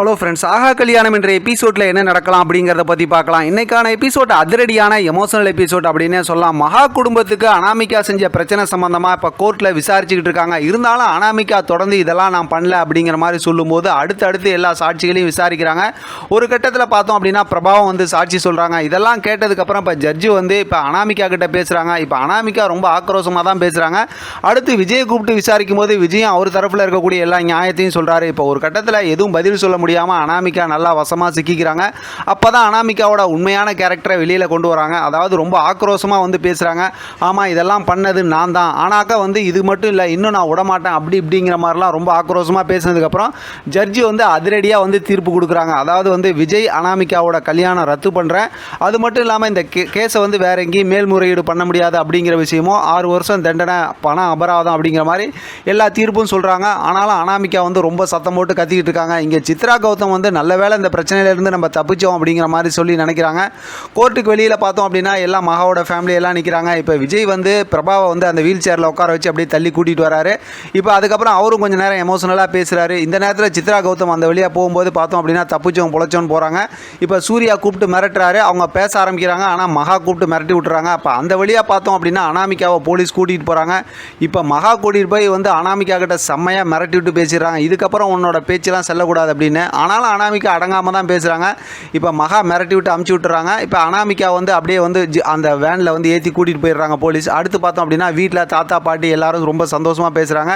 Hello friends ஆகா கல்யாணம் என்ற எபிசோடில் என்ன நடக்கலாம் அப்படிங்கிறத பற்றி பார்க்கலாம். இன்னைக்கான எபிசோட் அதிரடியான எமோஷனல் எபிசோட் அப்படின்னே சொல்லலாம். மகா குடும்பத்துக்கு அனாமிகா செஞ்ச பிரச்சனை சம்மந்தமாக இப்போ கோர்ட்டில் விசாரிச்சுக்கிட்டு இருக்காங்க. இருந்தாலும் அனாமிகா தொடர்ந்து இதெல்லாம் நான் பண்ணல அப்படிங்கிற மாதிரி சொல்லும்போது அடுத்தடுத்து எல்லா சாட்சிகளையும் விசாரிக்கிறாங்க. ஒரு கட்டத்தில் பார்த்தோம் அப்படின்னா பிரபாவம் வந்து சாட்சி சொல்கிறாங்க இதெல்லாம் கேட்டதுக்கப்புறம் இப்போ ஜட்ஜு வந்து இப்போ அனாமிகா கிட்ட பேசுகிறாங்க இப்போ அனாமிகா ரொம்ப ஆக்ரோஷமாக தான் பேசுகிறாங்க அடுத்து விஜய் கூப்பிட்டு விசாரிக்கும் போது விஜயம் அவர் தரப்பில் இருக்கக்கூடிய எல்லா நியாயத்தையும் சொல்கிறாரு இப்போ ஒரு கட்டத்தில் எதுவும் பதில் சொல்ல முடியாமல் அனாமிகா நல்லா வசமாக சிக்கிக்கிறாங்க. அப்போ தான் அனாமிகாவோட உண்மையான கேரக்டரை வெளியில் கொண்டு வராங்க. அதாவது ரொம்ப ஆக்ரோஷமாக வந்து பேசுகிறாங்க ஆமாம் இதெல்லாம் பண்ணது நான் தான். ஆனாக்கா வந்து இது மட்டும் இல்லை இன்னும் நான் விடமாட்டேன் அப்படி இப்படிங்கிற மாதிரிலாம் ரொம்ப ஆக்ரோஷமாக பேசினதுக்கப்புறம் ஜட்ஜி வந்து அதிரடியாக வந்து தீர்ப்பு கொடுக்குறாங்க. அதாவது வந்து விஜய் அனாமிகாவோட கல்யாணம் ரத்து பண்ணுறேன் அது மட்டும் இல்லாமல் இந்த கே கேஸை வந்து வேற எங்கேயும் மேல்முறையீடு பண்ண முடியாது அப்படிங்கிற விஷயமும் ஆறு வருஷம் தண்டனை பணம் அபராதம் அப்படிங்கிற மாதிரி எல்லா தீர்ப்பும் சொல்கிறாங்க ஆனாலும் அனாமிகா வந்து ரொம்ப சத்தம் போட்டு கத்திக்கிட்டு இருக்காங்க. இங்கே சித்ரா கௌதம் வந்து நல்ல வேளை இந்த பிரச்சனையிலேருந்து நம்ம தப்பிச்சோம் அப்படிங்கிற மாதிரி சொல்லி நினைக்கிறாங்க. கோர்ட்டுக்கு வெளியில் பார்த்தோம் அப்படின்னா எல்லாம் மகாவோட ஃபேமிலி எல்லாம் நிற்கிறாங்க இப்போ விஜய் வந்து பிரபாவை வந்து அந்த வீல் சேரில் உட்கார வச்சு அப்படியே தள்ளி கூட்டிகிட்டு வராரு. இப்போ அதுக்கப்புறம் அவரும் கொஞ்சம் நேரம் எமோஷனலாக பேசுகிறாரு இந்த நேரத்தில் சித்ரா கௌதம் அந்த வழியாக போகும்போது பார்த்தோம் அப்படின்னா தப்பிச்சோம் புழைச்சோன்னு போகிறாங்க இப்போ சூர்யா கூப்பிட்டு மிரட்டுறாரு. அவங்க பேச ஆரம்பிக்கிறாங்க. ஆனால் மகா கூப்பிட்டு மிரட்டி விட்டுறாங்க. அப்போ அந்த வழியாக பார்த்தோம் அப்படின்னா அனாமிகாவை போலீஸ் கூட்டிகிட்டு போகிறாங்க இப்போ மகா கூட்டிகிட்டு போய் வந்து அனாமிகா கிட்ட செம்மையாக மிரட்டி விட்டு பேசிடுறாங்க. இதுக்கப்புறம் உன்னோட பேச்செல்லாம் செல்லக்கூடாது அப்படின்னு ஆனாலும் அனாமிகா அடங்காமல் தான் பேசுகிறாங்க இப்போ மகா மிரட்டி விட்டு அமுச்சு விட்டுறாங்க. இப்போ அனாமிகா வந்து அப்படியே வந்து அந்த வேனில் வந்து ஏற்றி கூட்டிகிட்டு போயிடுறாங்க போலீஸ். அடுத்து பார்த்தோம் அப்படின்னா வீட்டில் தாத்தா பாட்டி எல்லாரும் ரொம்ப சந்தோஷமாக பேசுகிறாங்க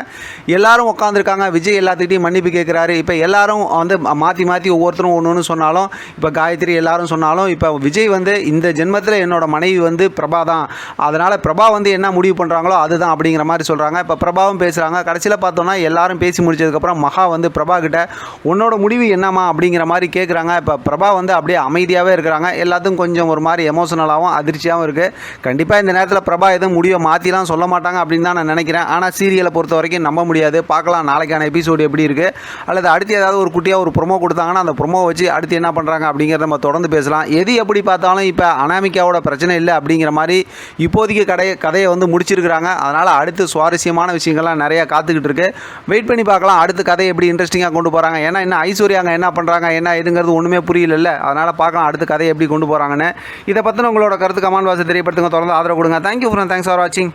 எல்லாரும் உட்காந்துருக்காங்க விஜய் எல்லாத்துக்கிட்டையும் மன்னிப்பு கேட்குறாரு இப்போ எல்லாரும் வந்து மாற்றி மாற்றி ஒவ்வொருத்தரும் ஒன்று ஒன்று சொன்னாலும் இப்போ காயத்ரி எல்லாரும் சொன்னாலும் இப்போ விஜய் வந்து இந்த ஜென்மத்தில் என்னோட மனைவி வந்து பிரபா தான். அதனால் பிரபா வந்து என்ன முடிவு பண்ணுறாங்களோ அதுதான் அப்படிங்கிற மாதிரி சொல்கிறாங்க இப்போ பிரபாவும் பேசுகிறாங்க கடைசியில் பார்த்தோன்னா எல்லாரும் பேசி முடிச்சதுக்கப்புறம் மகா வந்து பிரபா கிட்ட உன்னோட முடிவு என்னம்மா அப்படிங்கிற மாதிரி கேட்குறாங்க இப்போ பிரபா வந்து அப்படியே அமைதியாகவே இருக்கிறாங்க. எல்லாத்துக்கும் கொஞ்சம் ஒரு மாதிரி எமோஷனலாகவும் அதிர்ச்சியாகவும் இருக்குது கண்டிப்பாக இந்த நேரத்தில் பிரபா எதுவும் முடிவை மாற்றிலாம் சொல்ல மாட்டாங்க அப்படின்னு தான் நான் நினைக்கிறேன். ஆனால் சீரியலை பொறுத்த வரைக்கும் நம்ப முடியாது. பார்க்கலாம் நாளைக்கான எபிசோடு எப்படி இருக்குது அல்லது அடுத்து ஏதாவது ஒரு குட்டியாக ஒரு ப்ரொமோ கொடுத்தாங்கன்னா அந்த ப்ரொமோ வச்சு அடுத்து என்ன பண்ணுறாங்க அப்படிங்கிறத நம்ம தொடர்ந்து பேசலாம். எது எப்படி பார்த்தாலும் இப்போ அனாமிக்காவோட பிரச்சனை இல்லை அப்படிங்கிற மாதிரி இப்போதைக்கு கதையை கதையை வந்து முடிச்சிருக்கிறாங்க. அதனால் அடுத்து சுவாரஸ்யமான விஷயங்கள்லாம் நிறையா காத்துக்கிட்டு இருக்கு. வெயிட் பண்ணி பார்க்கலாம் அடுத்து கதையை எப்படி இன்ட்ரெஸ்டிங்காக கொண்டு போகிறாங்க ஏன்னா இன்னும் ஐஸ்வர்யா அங்கே என்ன பண்ணுறாங்க என்ன எதுங்கிறது ஒன்றுமே புரியல அதனால் பார்க்கலாம் அடுத்த கதையை எப்படி கொண்டு போகிறாங்கன்னு இதை பற்றின உங்களோட கருத்து கமான் வாசி தெரியப்படுத்துங்க. தொடர்ந்து ஆதரவு கொடுங்க. தேங்க்யூ ஃப்ரெண்ட் தேங்க்ஸ் ஃபார் வாட்சிங்